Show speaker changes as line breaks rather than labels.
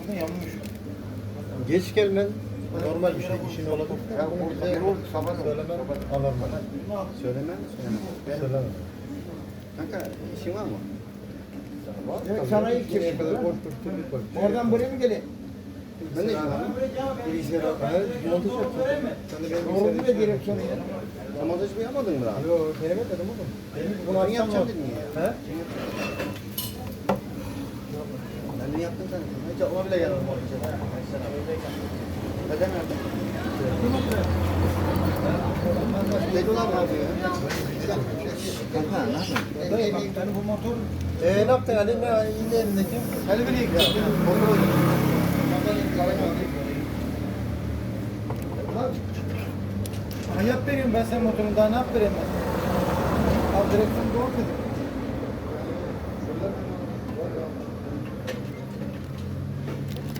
burada yanmış.
Geç gelmen normal bir şey. İşin olabilir.
Ya o bize sabah
Söylemen alarm.
Söylemem mi? Söylemem.
Söyleme.
Kanka işin var mı?
Demek sana ilk çıktı.
kadar.
Oradan buraya mı gelin?
Ben de işim var.
Bilgisayar al. Montaj yapacağım. Sen de benim
Doğru ne direksiyonu ya?
Montaj mı yapmadın mı daha?
Yok, kelime dedim oğlum.
Bunu yapacağım dedin ya.
He?
Ben yaptım sen. Hiç aklıma bile gelmedi montaj. Neden yaptın? Tekrar ne yapıyor ya? Kanka ne yapıyorsun?
Ben bu motor
Eee ne yaptın Ali? Ne indi elindeki?
Hadi beni yık ya. Motor.
Bana yap veriyorum ben sen motorunu daha ne yap vereyim ben? Al direksiyon doğru dedim.